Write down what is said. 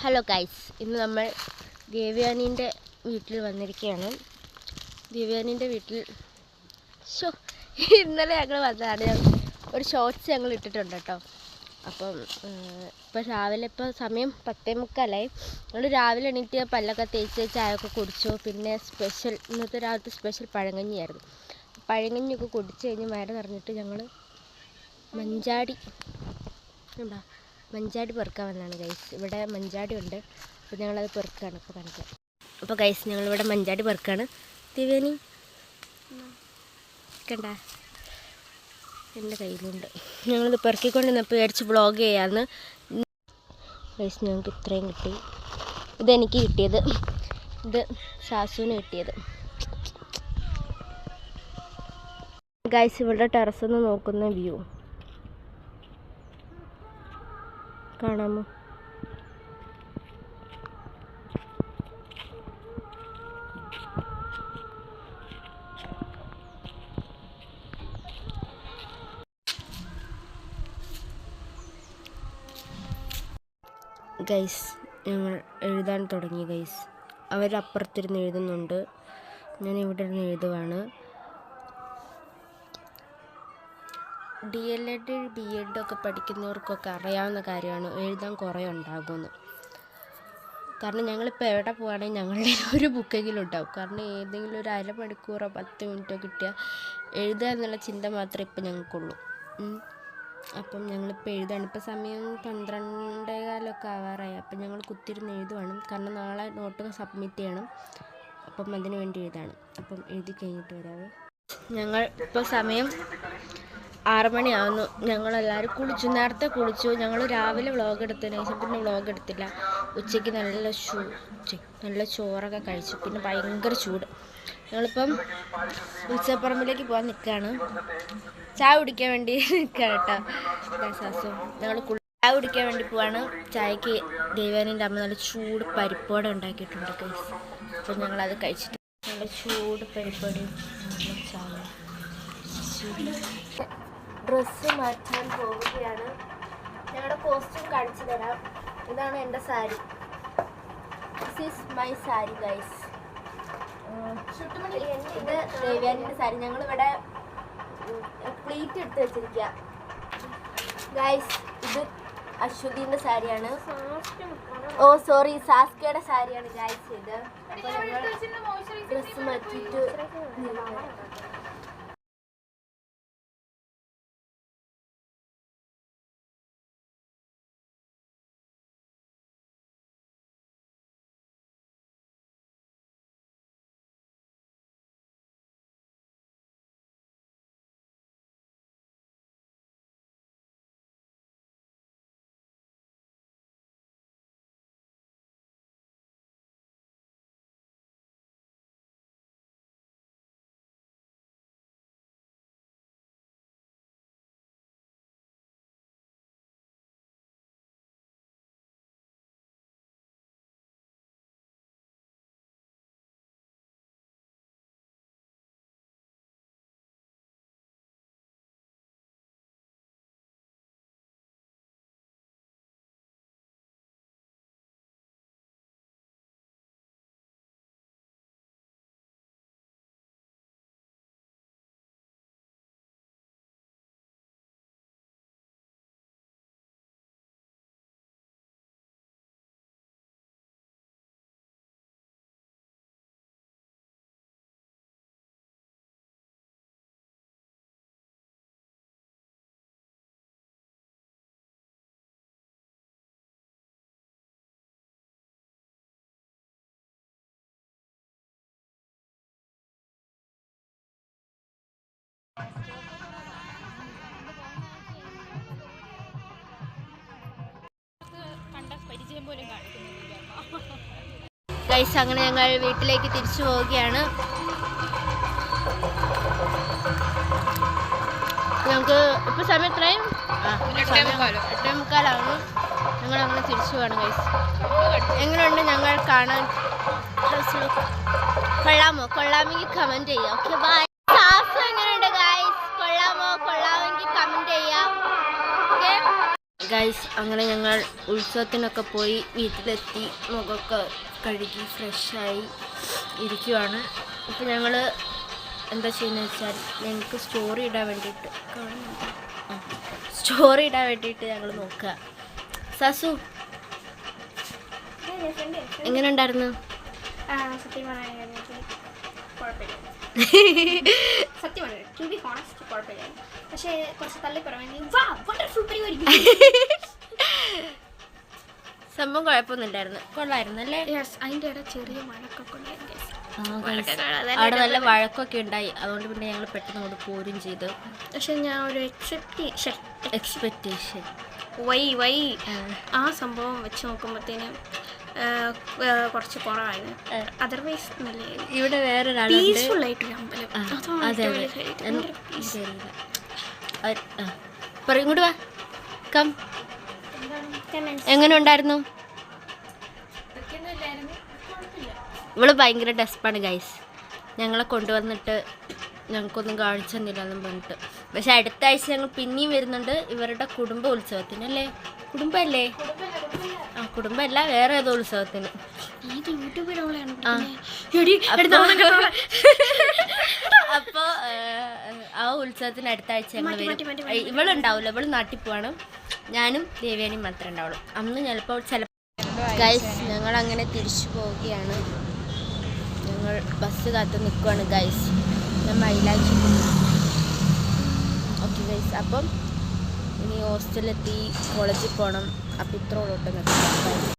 Hello guys ഇന്ന് നമ്മൾ ദേവ്യാനീന്റെ വീട്ടിൽ വന്നിരിക്കുകയാണ്. ദേവ്യാനീന്റെ വീട്ടിൽ ഷോ ഇന്നലെ ഞങ്ങൾ വന്നതാണ്. ഞങ്ങൾ ഒരു ഷോർട്സ് ഞങ്ങൾ ഇട്ടിട്ടുണ്ട് കേട്ടോ. അപ്പം ഇപ്പം രാവിലെ ഇപ്പോൾ സമയം പത്തേ മുക്കാലായി. ഞങ്ങൾ രാവിലെ എണീറ്റ് പല്ലൊക്കെ തേച്ച് ചായയൊക്കെ കുടിച്ചു. പിന്നെ സ്പെഷ്യൽ ഇന്നത്തെ രാവിലത്തെ സ്പെഷ്യൽ പഴങ്കഞ്ഞിയായിരുന്നു. പഴങ്കഞ്ഞിയൊക്കെ കുടിച്ച് കഴിഞ്ഞ് വയറ് നിറഞ്ഞിട്ട് ഞങ്ങൾ മഞ്ചാടി ഉണ്ടോ മഞ്ചാടി പെറുക്കാൻ വന്നതാണ് ഗൈസ് ഇവിടെ മഞ്ചാടി ഉണ്ട്. അപ്പോൾ ഞങ്ങളത് പെറുക്കാണ്. ഇപ്പോൾ കാണിക്കാം അപ്പോൾ ഗൈസ് ഞങ്ങളിവിടെ മഞ്ചാടി പെറുക്കാണ്. ദിവ്യാനി? കണ്ട? എന്റെ കയ്യിലുണ്ട്. ഞങ്ങളിത് പെറുക്കിക്കൊണ്ട് നിന്നപ്പോൾ വിചാരിച്ച് വ്ളോഗ് ചെയ്യാമെന്ന് ഗൈസ് ഞങ്ങൾക്ക് ഇത്രയും കിട്ടി. ഇതെനിക്ക് കിട്ടിയത്. ഇത് സാസുവിന് കിട്ടിയത്. ഗൈസ് ഇവിടെ ടെറസ് നിന്ന് നോക്കുന്ന വ്യൂ. കാണാമോ? ഗൈസ് ഞങ്ങൾ എഴുതാൻ തുടങ്ങി ഗൈസ്. അവരപ്പുറത്തിരുന്ന് എഴുതുന്നുണ്ട്. ഞാൻ ഇവിടെ ഇരുന്ന് എഴുതുവാണ്. D El Ed B Ed ഒക്കെ പഠിക്കുന്നവർക്കൊക്കെ അറിയാവുന്ന കാര്യമാണ്. എഴുതാൻ കുറേ ഉണ്ടാകുമെന്ന്. കാരണം ഞങ്ങളിപ്പോൾ എവിടെ പോവുകയാണെങ്കിൽ ഞങ്ങളുടെ ഒരു ബുക്കെങ്കിലും ഉണ്ടാവും. കാരണം ഏതെങ്കിലും ഒരു അരമണിക്കൂറോ പത്ത് മിനിറ്റോ കിട്ടിയാൽ എഴുതുക എന്നുള്ള ചിന്ത മാത്രമേ ഇപ്പം ഞങ്ങൾക്കുള്ളൂ. അപ്പം ഞങ്ങളിപ്പോൾ എഴുതാണ് ഇപ്പോൾ സമയം പന്ത്രണ്ടേ കാലമൊക്കെ ആവാറായി. അപ്പം ഞങ്ങൾ കുത്തിരുന്ന് എഴുതുവാണ്. കാരണം നാളെ നോട്ട് സബ്മിറ്റ് ചെയ്യണം. അപ്പം അതിന് വേണ്ടി എഴുതാണ്. അപ്പം എഴുതി കഴിഞ്ഞിട്ട് വരാവേ. ഞങ്ങൾ ഇപ്പോൾ സമയം ആറ് മണിയാവുന്നു. ഞങ്ങളെല്ലാവരും കുളിച്ചു. നേരത്തെ കുളിച്ചു. ഞങ്ങൾ രാവിലെ വ്ളോഗ് എടുത്തതിന് ശേഷം പിന്നെ വ്ളോഗ് എടുത്തില്ല. ഉച്ചയ്ക്ക് നല്ല ചൂ നല്ല ചോറൊക്കെ കഴിച്ചു. പിന്നെ ഭയങ്കര ചൂട്. ഞങ്ങളിപ്പം ഉത്സവപ്പറമ്പിലേക്ക് പോകാൻ നിൽക്കുകയാണ് ചായ കുടിക്കാൻ വേണ്ടി നിൽക്കുകയാണ് കേട്ടോ. ഞങ്ങൾ ചായ കുടിക്കാൻ വേണ്ടി പോവാണ്. ചായക്ക് ദേവാനിന്റെ അമ്മ നല്ല ചൂട് പരിപ്പോട ഉണ്ടാക്കിയിട്ടുണ്ട് ഗൈസ് അപ്പം ഞങ്ങളത് കഴിച്ചിട്ട് നല്ല ചൂട് പരിപ്പോടെ ചായ. ഡ്രസ്സ് മാറ്റാൻ പോവുകയാണ്. ഞങ്ങളുടെ കോസ്റ്റ്യൂം കാണിച്ചു തരാം. ഇതാണ് എന്റെ sari this is my sari guys ഇത് ദേവ്യാനിന്റെ സാരി ഞങ്ങളിവിടെ പ്ലീറ്റ് എടുത്ത് വെച്ചിരിക്കുക ഗൈസ് ഇത് അശ്വതിന്റെ സാരിയാണ് ഓ സോറി സാസ്കയുടെ സാരിയാണ് ഗൈസ് ഇത്. ഡ്രസ്സ് മാറ്റിയിട്ട് ഗൈസ് അങ്ങനെ ഞങ്ങൾ വീട്ടിലേക്ക് തിരിച്ചു പോവുകയാണ്. ഞങ്ങൾക്ക് ഇപ്പൊ സമയം എത്രയും? എട്ടേ മുക്കാലാണ് ഞങ്ങൾ അങ്ങനെ തിരിച്ചു പോവാണ് ഗൈസ് എങ്ങനെയുണ്ട് ഞങ്ങൾ കാണാൻ. കൊള്ളാമോ? കൊള്ളാമെങ്കിൽ കമന്റ് ചെയ്യാം ഓക്കെ ബൈ ഗൈസ് അങ്ങനെ ഞങ്ങൾ ഉത്സവത്തിനൊക്കെ പോയി വീട്ടിലെത്തി മുഖമൊക്കെ കഴുകി ഫ്രഷായി ഇരിക്കുവാണ്. ഇപ്പം ഞങ്ങൾ എന്താ ചെയ്യുന്നത് വെച്ചാൽ ഞങ്ങൾക്ക് സ്റ്റോറി ഇടാൻ വേണ്ടിയിട്ട് സ്റ്റോറി ഇടാൻ വേണ്ടിയിട്ട് ഞങ്ങൾ നോക്കുക. സസു എങ്ങനെ ഉണ്ടായിരുന്നു? സത്യം പറയാൻ കുഴപ്പമില്ല. സത്യം പറഞ്ഞു ടു ബി ഹോണസ്റ്റ് കുഴപ്പമില്ല. പക്ഷേ കുറച്ച് തള്ളി പറയുമെങ്കിൽ വാ വണ്ടർഫുൾ പരിപാടി. സംഭവം കുഴപ്പമൊന്നുമില്ലായിരുന്നു. കൊള്ളായിരുന്നു അല്ലേ യെസ് അതിന്റെ ഇടയിൽ ചെറിയ മഴക്കൊക്കെ അവിടെ നല്ല വഴക്കൊക്കെ ഉണ്ടായി. അതുകൊണ്ട് പിന്നെ ഞങ്ങൾ പെട്ടെന്ന് അങ്ങോട്ട് പോരും ചെയ്തു. പക്ഷെ ഞാൻ ഒരു എക്സ്പെക്ടേഷൻ എക്സ്പെക്റ്റേഷൻ വൈ വൈ. ആ. സംഭവം വെച്ച് നോക്കുമ്പോഴത്തേനും കുറച്ച് കുറവായി അതർവൈസ് നല്ല ഇവിടെ വേറെ പീസ്ഫുൾ ആയിട്ടൊരു അമ്പലം. പറയ്, ഇങ്ങോട്ട് വാ. കം എങ്ങനെ ഉണ്ടായിരുന്നു ഇവൾ ഭയങ്കര ഡെസ്പാണ് ഗൈസ് ഞങ്ങളെ കൊണ്ടുവന്നിട്ട് ഞങ്ങൾക്കൊന്നും കാണിച്ചു തന്നില്ല എന്നും പറഞ്ഞിട്ട്. പക്ഷെ അടുത്ത ആഴ്ച ഞങ്ങൾ പിന്നെയും വരുന്നുണ്ട് ഇവരുടെ കുടുംബ ഉത്സവത്തിന് അല്ലേ കുടുംബമല്ലേ ആ കുടുംബമല്ല വേറെ ഏതോ ഉത്സവത്തിന്. അപ്പോ ആ. ഉത്സവത്തിന് അടുത്ത ആഴ്ച ഞങ്ങൾ വരും. ഇവളുണ്ടാവില്ല ഇവൾ നാട്ടിൽ പോവാണ്. ഞാനും ദേവ്യാനിയും മാത്രമേ ഉണ്ടാവുള്ളൂ. അന്ന് ചിലപ്പോൾ ചില ഗൈസ് ഞങ്ങൾ അങ്ങനെ തിരിച്ചു പോവുകയാണ്. ഞങ്ങൾ ബസ് കാത്ത് നിൽക്കുവാണ് ഗൈസ് ഞാൻ മൈലാച്ചി ഓക്കെ ഗൈസ് അപ്പം ഇനി ഹോസ്റ്റലിലെത്തി കോളേജിൽ പോകണം അപ്പം ഇത്ര ഉള്ളോട്ട് നിർത്താം